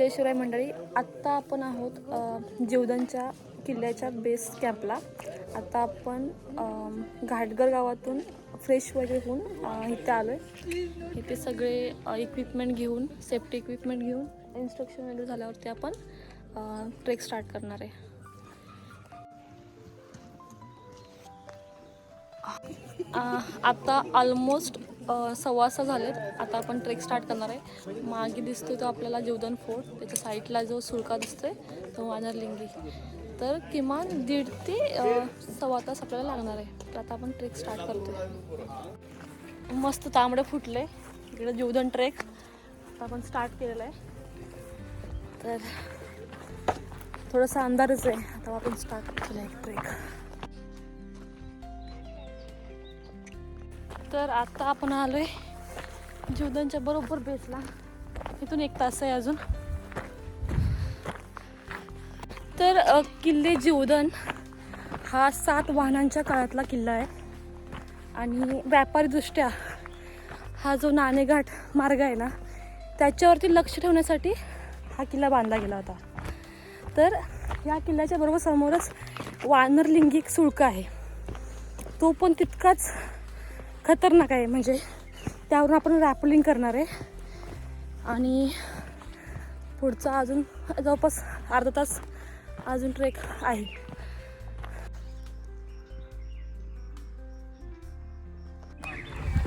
जयशिवराय जय शिवराय मंडळी आत्ता आपण आहोत अ, किल्ल्याच्या बेस कॅम्पला आता आपण घाटगर गावातून फ्रेश वगैरे होऊन इथे आलो आहे इथे सगळे इक्विपमेंट घेऊन सेफ्टी इक्विपमेंट घेऊन इन्स्ट्रक्शन वगैरे झाल्यावरती आपण ट्रेक स्टार्ट करणार आहे. आता ऑलमोस्ट सव्वा सहा झालेत. आता आपण ट्रेक स्टार्ट करणार आहे. मागे दिसतोय तो आपल्याला जीवदान फोर्ट. त्याच्या साईडला जो सुळका दिसतोय तो वानरलिंगी तर किमान दीड ते सव्वा तास आपल्याला लागणार आहे. तर आता आपण ट्रेक स्टार्ट करतोय. मस्त तांबडं फुटले इकडं जीवदान ट्रेक. आता आपण स्टार्ट केलेला आहे. तर थोडासा अंधारच आहे. आता आपण स्टार्ट केलं आहे ट्रेक. तर आत्ता आपण आलो आहे जीवदानच्या बरोबर बेसला. इथून एक तास आहे अजून. तर किल्ले जीवदन हा सात वाहनांच्या काळातला किल्ला आहे. आणि व्यापारीदृष्ट्या हा जो नाणेघाट मार्ग आहे ना त्याच्यावरती लक्ष ठेवण्यासाठी हा किल्ला बांधला गेला होता. तर या किल्ल्याच्या बरोबर समोरच वानरलिंगिक सुळका आहे. तो पण तितकाच खतरनाक आहे. म्हणजे त्यावरून आपण रॅपलिंग करणार आहे. आणि पुढचा अजून जवळपास अर्धा तास अजून ट्रेक आहे.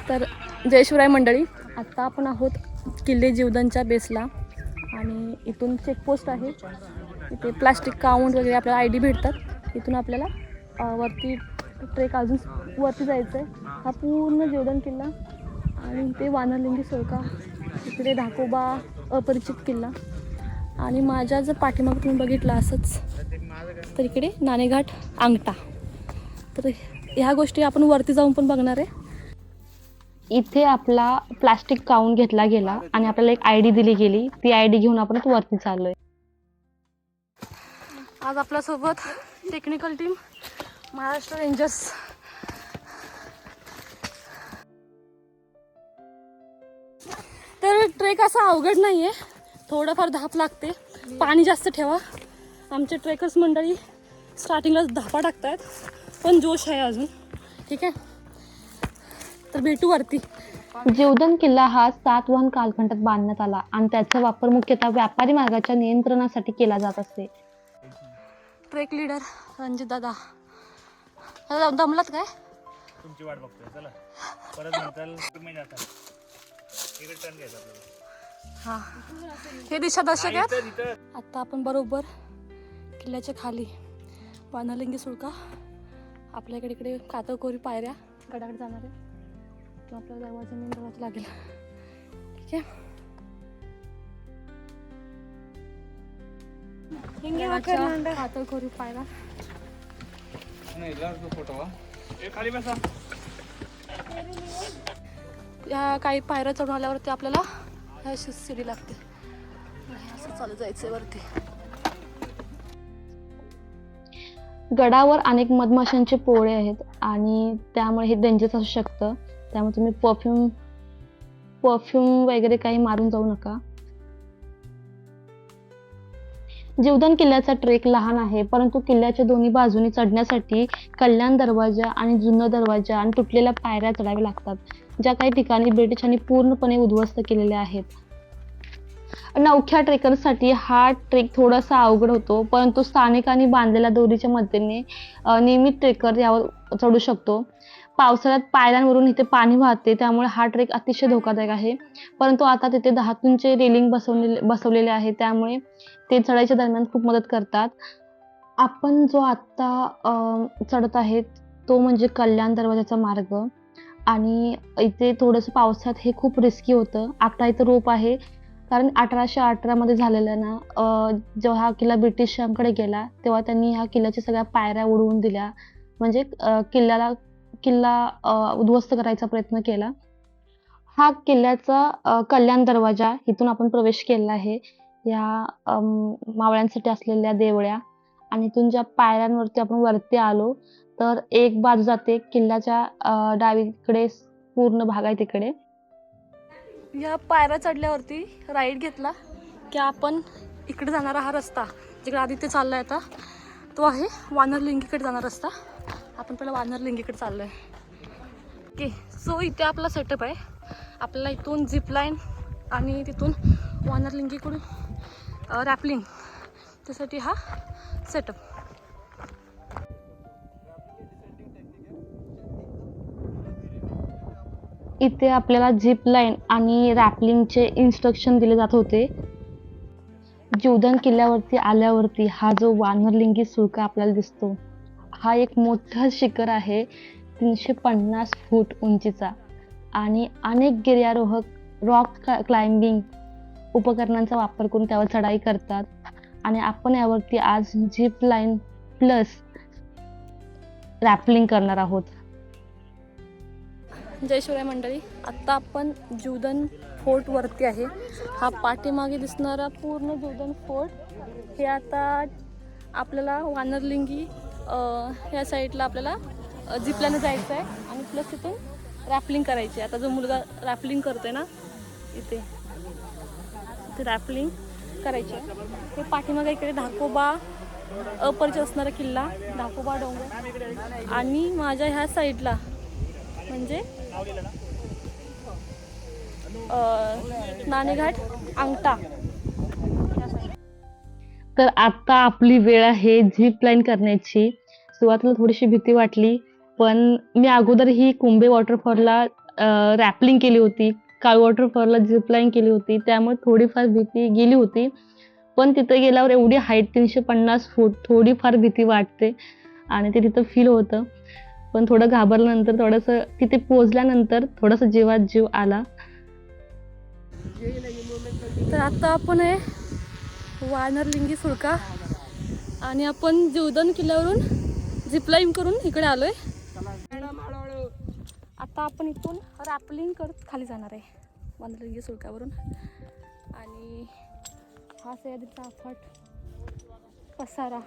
तर जयशिवराय मंडळी आत्ता आपण आहोत किल्ले जीवदानच्या बेसला. आणि इथून चेकपोस्ट आहे. इथे प्लास्टिक काउंट वगैरे आपल्याला आय डी भेटतात. इथून आपल्याला वरती ट्रेक अजून वरती जायचं आहे हा पूर्ण जीवदान किल्ला आणि इथे वानरलिंगी सोळका इकडे धाकोबा अपरिचित किल्ला. आणि माझ्या जर पाठीमाग तुम्ही बघितलं असंच तर इकडे नाणेघाट अंगठा. तर ह्या गोष्टी आपण वरती जाऊन पण बघणार आहे. इथे आपला प्लास्टिक काउंट घेतला गेला आणि आपल्याला एक आय डी दिली गेली. ती आय डी घेऊन आपण वरती चाललोय. आज आपल्यासोबत technical team Maharashtra rangers trek असा अवघड नाही आहे थोडंफार धाप लागते. पाणी जास्त ठेवा. आमचे ट्रेकर्स मंडळी स्टार्टिंगला धापा टाकतायत. पण जोश आहे अजून. ठीक आहे? तर भेटू वरती. जीवदन किल्ला हा सातवाहन कालखंडात बांधण्यात आला आणि त्याचा वापर मुख्यतः व्यापारी मार्गाच्या नियंत्रणासाठी केला जात असे ट्रेक लीडर रणजित दादा. दादा दमलात काय? तुमची वाट बघतोय. चला. परत म्हणताल तुम्ही जाता. इकडे टर्न घ्यायचा आपल्याला. हा. हे दिशादर्शक आहेत. इथं इथं. आता आपण बरोबर किल्ल्याच्या खाली वानरलिंगी सुळका आपल्याकडे इकडे कातळकोरी पायऱ्या गडाकडे जाणार आहे किंवा आपल्याला दरवाजा मेन दरवाजा लागेल. ठीक आहे. कातळकोरी पायऱ्या. ए, खाली बसा. या काही पायऱ्या चढून आल्यावरती आपल्याला ह्या अशी शिडी लागते असं चालत जायचंय वरती. गडावर अनेक मधमाशांचे पोळे आहेत आणि त्यामुळे हे डेंजरस असू शकतं. त्यामुळे तुम्ही परफ्यूम परफ्यूम वगैरे काही मारून जाऊ नका. जीवदान किल्ल्याचा ट्रेक लहान आहे परंतु किल्ल्याच्या दोन्ही बाजूनी चढण्यासाठी कल्याण दरवाजा आणि जुना दरवाजा आणि तुटलेल्या पायऱ्या चढाव्या लागतात ज्या काही ठिकाणी ब्रिटिशांनी पूर्णपणे उद्ध्वस्त केलेल्या आहेत. नवख्या ट्रेकरसाठी हा ट्रेक थोडासा अवघड होतो परंतु स्थानिकांनी बांधलेल्या दोरीच्या मदतीने नियमित ट्रेकर यावर चढू शकतो. पावसाळ्यात पायऱ्यांवरून इथे पाणी वाहते त्यामुळे हा ट्रेक अतिशय धोकादायक आहे. परंतु आता तिथे धातूंचे रेलिंग बसवलेले बसवलेले आहे त्यामुळे ते चढायच्या दरम्यान खूप मदत करतात. आपण जो आत्ता चढत आहेत तो म्हणजे कल्याण दरवाजाचा मार्ग. आणि इथे थोडंसं पावसात हे खूप रिस्की होतं. आता इथं रोप आहे. कारण अठराशे अठरामध्ये झालेलं ना जेव्हा हा किल्ला ब्रिटिशांकडे गेला तेव्हा त्यांनी ह्या किल्ल्याच्या सगळ्या पायऱ्या उडवून दिल्या. म्हणजे किल्ल्याला किल्ला उद्ध्वस्त करायचा प्रयत्न केला. हा किल्ल्याचा कल्याण दरवाजा इथून आपण प्रवेश केला आहे. या मावळ्यांसाठी असलेल्या देवळ्या आणि इथून ज्या पायऱ्यांवरती आपण वरती आलो तर एक बाजू जाते किल्ल्याच्या डावीकडे पूर्ण भाग आहे तिकडे. या पायऱ्या चढल्यावरती राईड घेतला की आपण इकडे जाणारा हा रस्ता जिकडे आदित्य चालला आहे आता तो आहे वानरलिंगीकडे जाणारा रस्ता. आपण पहिला वानरलिंगीकडे चाललो आहे ओके सो इथे आपला सेटअप आहे. आपल्याला इथून झिप लाईन आणि तिथून वानरलिंगीकडून रॅपलिंग त्यासाठी हा सेटअप इथे आपल्याला झिप लाईन आणि रॅपलिंगचे इन्स्ट्रक्शन दिले जात होते. जीवदान किल्ल्यावरती आल्यावरती हा जो वानरलिंगी सुळका आपल्याला दिसतो. हा एक मोठा शिखर आहे तीनशे पन्नास फूट उंचीचा. आणि अनेक गिर्यारोहक रॉक क्लाइम्बिंग उपकरणांचा वापर करून त्यावर चढाई करतात. आणि आपण यावरती आज झिप लाईन प्लस रॅपलिंग करणार आहोत. जय शिवराय मंडळी आत्ता आपण जुदन फोर्टवरती आहे. हा पाठीमागे दिसणारा पूर्ण जुदन फोर्ट. हे आता आपल्याला वानरलिंगी ह्या साईडला आपल्याला जिपल्यानं जायचं आहे आणि प्लस तिथून रॅपलिंग करायची. आहे. आता जो मुलगा रॅपलिंग करतोय ना इथे. इथे रॅपलिंग करायची आहे. हे पाठीमागे इकडे धाकोबा अपरचे असणारा किल्ला धाकोबा डोंगर. आणि माझ्या ह्या साईडला म्हणजे नाणेघाट अंगठा. तर आता आपली वेळ आहे झिप लाईन करण्याची. सुरुवातीला थोडीशी भीती वाटली पण मी अगोदर ही कुंभे वॉटरफॉलला रॅपलिंग केली होती. काळ वॉटरफॉलला झिप लाईन केली होती. त्यामुळे थोडीफार भीती गेली होती. पण तिथे गेल्यावर एवढी हाईट तीनशे पन्नास फूट थोडीफार भीती वाटते. आणि ते तिथं फील होतं. पण थोडं घाबरल्यानंतर थोडंसं तिथे पोहोचल्यानंतर थोडासा जीवात जीव आला. तर आता आपण हे वानरलिंगी सुळका आणि आपण जीवदन किल्ल्यावरून झिपलाईम करून इकडे आलोय. आता आपण इथून रॅपलिंग करत खाली जाणार आहे वानरलिंगी सुळकावरून आणि हा सह्याद्रीचा अफाट पसारा.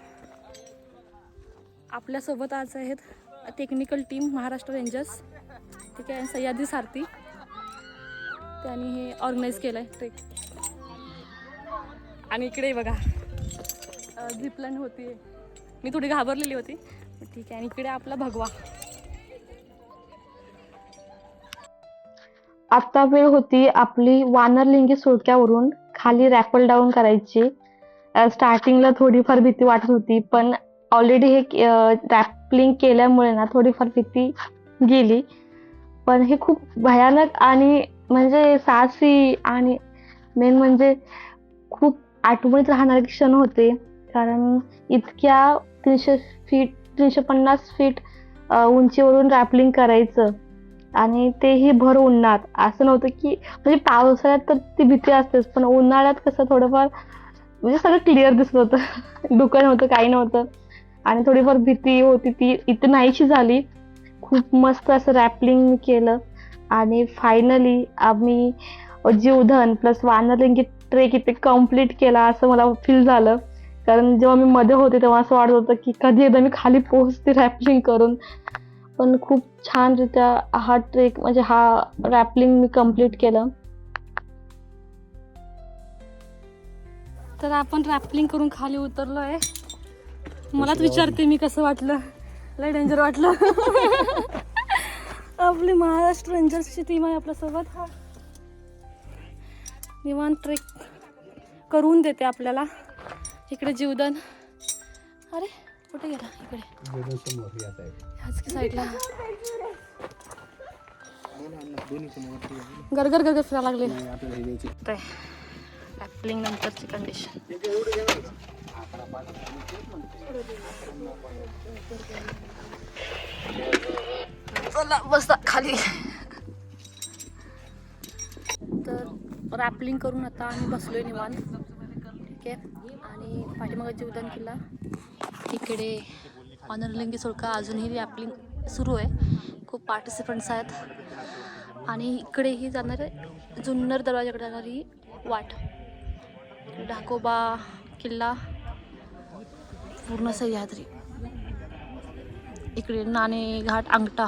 आपल्यासोबत आज आहेत टेक्निकल टीम महाराष्ट्र रेंजर्स ठीक आहे सह्याद्री सारथी. त्यांनी हे ऑर्गनाईज केलं आहे ट्रेक आणि इकडे बघा. झिपलन होती. मी थोडी घाबरलेली होती. ठीक आहे. आणि इकडे आपला भगवा. आता वेळ होती आपली वानरलिंगी सोडक्यावरून खाली रॅपल डाऊन करायची. स्टार्टिंगला थोडीफार भीती वाटत होती पण ऑलरेडी हे रॅपलिंग केल्यामुळे ना थोडीफार भीती गेली. पण हे खूप भयानक आणि म्हणजे साहसी आणि मेन म्हणजे आठवणीत राहणारे क्षण होते. कारण इतक्या तीनशे फीट तीनशे पन्नास फीट उंचीवरून रॅपलिंग करायचं. आणि तेही भर उन्हात. असं नव्हतं की म्हणजे पावसाळ्यात तर ती भीती असतेच. पण उन्हाळ्यात कसं थोडंफार म्हणजे सगळं क्लिअर दिसत होतं. दुकान नव्हतं काही नव्हतं. आणि थोडीफार भीती होती ती. इथं नाहीशी झाली. खूप मस्त असं रॅपलिंग केलं. आणि फायनली आम्ही जीवधन प्लस वानरलिंगी ट्रेक इथे कंप्लीट केला असं मला फील झालं. कारण जेव्हा मी मध्ये होते तेव्हा असं वाटत होतं की कधी एकदा मी खाली पोहोचते रॅपलिंग करून. पण खूप छानरित्या हा ट्रेक म्हणजे हा रॅपलिंग मी कंप्लीट केलं. तर आपण रॅपलिंग करून खाली उतरलो आहे मलाच विचारते मी कसं वाटलं. लय डेंजर वाटलं. आपली महाराष्ट्र रेंजर्सची टीम आहे आपल्यासोबत. निवांत ट्रेक करून देते आपल्याला. इकडे जीवदन. अरे कुठे गेला? इकडे. ह्याच की साईडला. गरगर गरगर फिरायला लागले. रॅपलिंग नंतरची कंडिशन चला बसा खाली. तर रॅपलिंग करून आता आम्ही बसलोय निवांत. ठीक आहे. आणि पाठीमागे जीवदान किल्ला इकडे ऑनरलिंगी सुळका अजूनही रॅपलिंग सुरू आहे. खूप पार्टिसिपंट्स आहेत. आणि इकडेही जाणार आहे. जुन्नर दरवाजाकडे जाणारी वाट. ढाकोबा किल्ला. पूर्ण सह्याद्री. इकडे नाणे घाट अंगठा.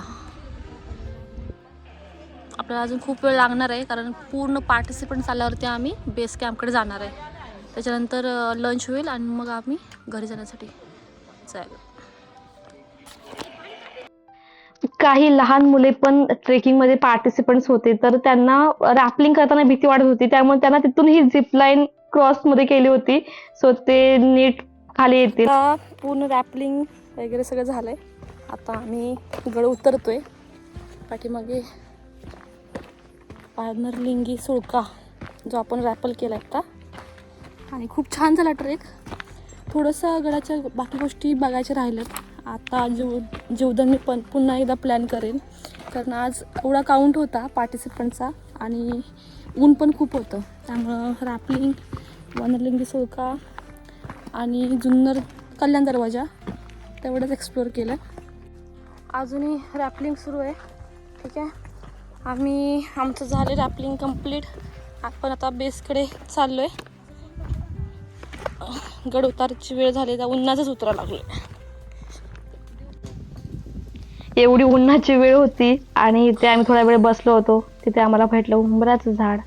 आपल्याला अजून खूप वेळ लागणार आहे कारण पूर्ण पार्टिसिपंट्स आल्यावरती आम्ही बेस कॅम्पकडे जाणार आहे. त्याच्यानंतर लंच होईल आणि मग आम्ही घरी जाण्यासाठी जायला. काही लहान मुले पण ट्रेकिंगमध्ये पार्टिसिपंट्स होते तर त्यांना रॅपलिंग करताना भीती वाटत होती. त्यामुळे त्यांना तिथून ही झिप लाईन क्रॉसमध्ये केली होती. सो ते नीट खाली येतील. आता पूर्ण रॅपलिंग वगैरे सगळं झालं आहे आता आम्ही गड उतरतोय. पाठीमागे पारनरलिंगी सुळका जो आपण रॅपल केला आता. आणि खूप छान झाला ट्रेक थोडंसं गडाच्या बाकी गोष्टी बघायच्या राहिल्यात. आता जेव जेवदन मी पण पुन्हा एकदा प्लॅन करेन. कारण आज एवढा काउंट होता पार्टिसिपंटचा आणि ऊन पण खूप होतं. त्यामुळं रॅपलिंग वनरलिंगी सुळका आणि जुन्नर कल्याण दरवाजा तेवढंच एक्सप्लोअर केलं. अजूनही रॅपलिंग सुरू आहे. ठीक आहे? आम्ही आमचं झालं रॅपलिंग कंप्लीट. आपण आता बेसकडे चाललो आहे गड उतारची वेळ झाली तर उन्हाचंच उतरा लागलो एवढी उन्हाची वेळ होती आणि इथे आम्ही थोडा वेळ बसलो होतो. तिथे आम्हाला भेटलं उंबराचं झाड.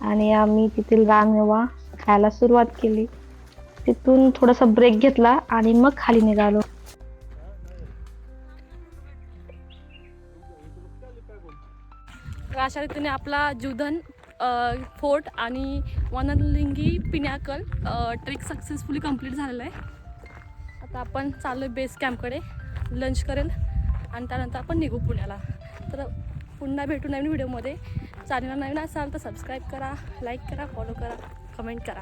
आणि आम्ही तिथील रानवा खायला सुरुवात केली. तिथून थोडासा ब्रेक घेतला आणि मग खाली निघालो. अशा रीतीने आपला जुधन फोर्ट आणि Vanlingi pinnacle trek successfully complete झालेला आहे. आता आपण चाललो आहे बेस कॅम्पकडे लंच करेल आणि त्यानंतर आपण निघू पुण्याला. तर पुन्हा भेटू नवीन व्हिडिओमध्ये. चॅनल नवीन असाल तर सबस्क्राईब करा लाईक करा फॉलो करा कमेंट करा.